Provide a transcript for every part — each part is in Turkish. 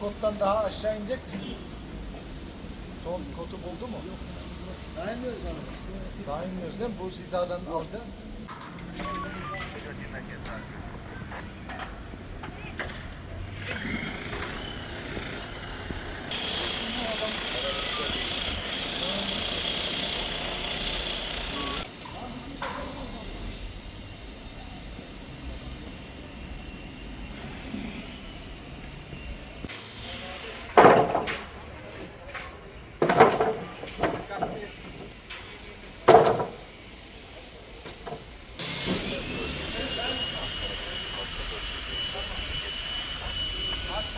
kottan daha aşağı inecek misiniz? Son kotu buldu mu? Daha inmiyoruz abi. Daha inmiyoruz değil mi? Bu hizadan alacağız.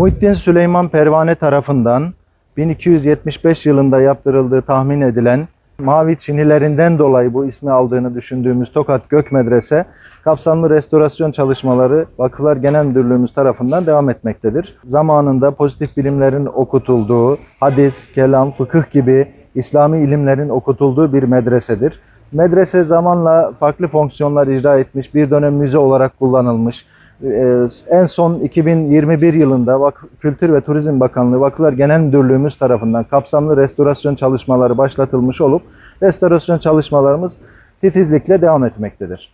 Muhittin Süleyman Pervane tarafından 1275 yılında yaptırıldığı tahmin edilen Mavi Çinilerinden dolayı bu ismi aldığını düşündüğümüz Tokat Gök Medrese kapsamlı restorasyon çalışmaları Vakıflar Genel Müdürlüğümüz tarafından devam etmektedir. Zamanında pozitif bilimlerin okutulduğu, hadis, kelam, fıkıh gibi İslami ilimlerin okutulduğu bir medresedir. Medrese zamanla farklı fonksiyonlar icra etmiş, bir dönem müze olarak kullanılmış. Ee, En son 2021 yılında Kültür ve Turizm Bakanlığı Vakıflar Genel Müdürlüğümüz tarafından kapsamlı restorasyon çalışmaları başlatılmış olup restorasyon çalışmalarımız titizlikle devam etmektedir.